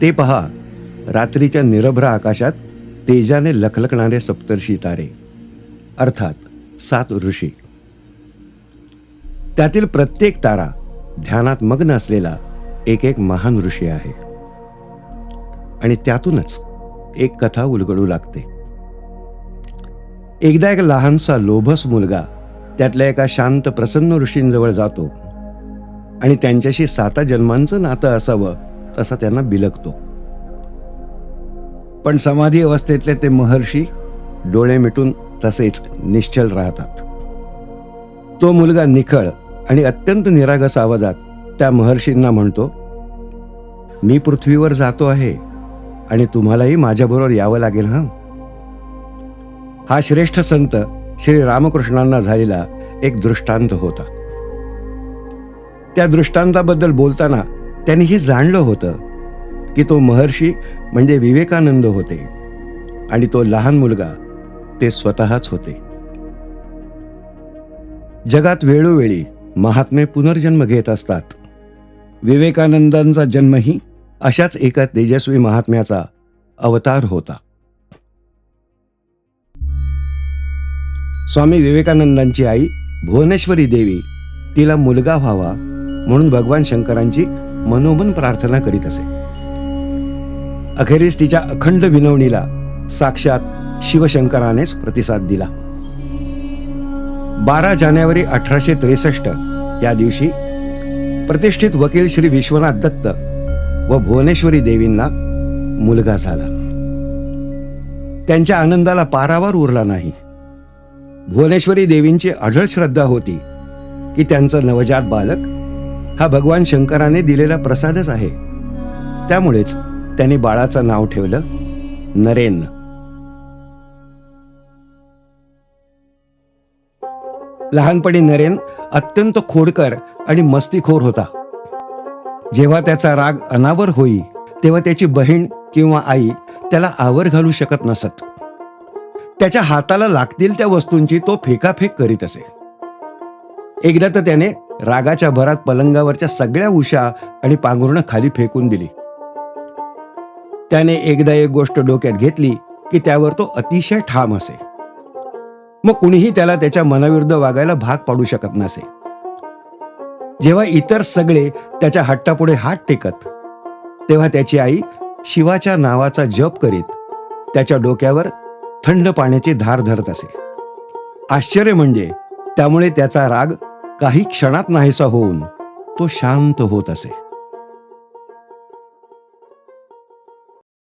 ते पहा. रात्रीच्या निरभ्र आकाशात तेजाने लखलखणारे सप्तर्षी तारे. अर्थात सात ऋषी. त्यातील प्रत्येक तारा ध्यानात मग्न असलेला एक एक महान ऋषी आहे. आणि त्यातूनच एक कथा उलगडू लागते. एकदा एक लहानसा लोभस मुलगा त्यातल्या एका शांत प्रसन्न ऋषींजवळ जातो. आणि त्यांच्याशी साता जन्मांचं नातं असावं तसा त्यांना बिलगतो. पण समाधी अवस्थेतले ते महर्षी डोळे मिटून तसेच निश्चल राहतात. तो मुलगा निखळ आणि अत्यंत निरागस आवाजात त्या महर्षींना म्हणतो मी पृथ्वीवर जातो आहे आणि तुम्हालाही माझ्याबरोबर यावं लागेल हा? हा श्रेष्ठ संत श्री रामकृष्णांना झालेला एक दृष्टांत होता. त्या दृष्टांताबद्दल बोलताना त्यांनी हे जाणलं होतं की तो महर्षी म्हणजे विवेकानंद होते आणि तो लहान मुलगा ते स्वतःच होते. जगात वेळोवेळी महात्मे पुनर्जन्म घेत असतात. विवेकानंदांचा जन्मही अशाच एका तेजस्वी महात्म्याचा अवतार होता. स्वामी विवेकानंदांची आई भुवनेश्वरी देवी तिला मुलगा व्हावा म्हणून भगवान शंकरांची मनोमन प्रार्थना करीत असे. अखेरीस तिच्या अखंड विनवणीला साक्षात शिवशंकरानेच प्रतिसाद दिला. बारा जानेवारी अठराशे त्रेसष्ट या दिवशी प्रतिष्ठित वकील श्री विश्वनाथ दत्त व भुवनेश्वरी देवींना मुलगा झाला. त्यांच्या आनंदाला पारावार उरला नाही. भुवनेश्वरी देवींची अढळ श्रद्धा होती की त्यांचं नवजात बालक हा भगवान शंकराने दिलेला प्रसादच आहे. त्यामुळेच त्यांनी बाळाचं नाव ठेवलं नरेन. लहानपणी नरेन अत्यंत खोडकर आणि मस्तीखोर होता. जेव्हा त्याचा राग अनावर होई तेव्हा त्याची बहीण किंवा आई त्याला आवर घालू शकत नसत. त्याच्या हाताला लागतील त्या वस्तूंची तो फेकाफेक करीत असे. एकदा तर त्याने रागाच्या भरात पलंगावरच्या सगळ्या उशा आणि पांघरुणं खाली फेकून दिली. त्याने एकदा एक गोष्ट डोक्यात घेतली की त्यावर तो अतिशय ठाम असे. मग कुणीही त्याला त्याच्या मनाविरुद्ध वागायला भाग पाडू शकत नसे. जेव्हा इतर सगळे त्याच्या हट्टापुढे हात टेकत तेव्हा त्याची आई शिवाच्या नावाचा जप करीत त्याच्या डोक्यावर थंड पाण्याची धार धरत असे. आश्चर्य म्हणजे त्यामुळे त्याचा राग काही क्षणात नाहीसा होऊन तो शांत होत असे.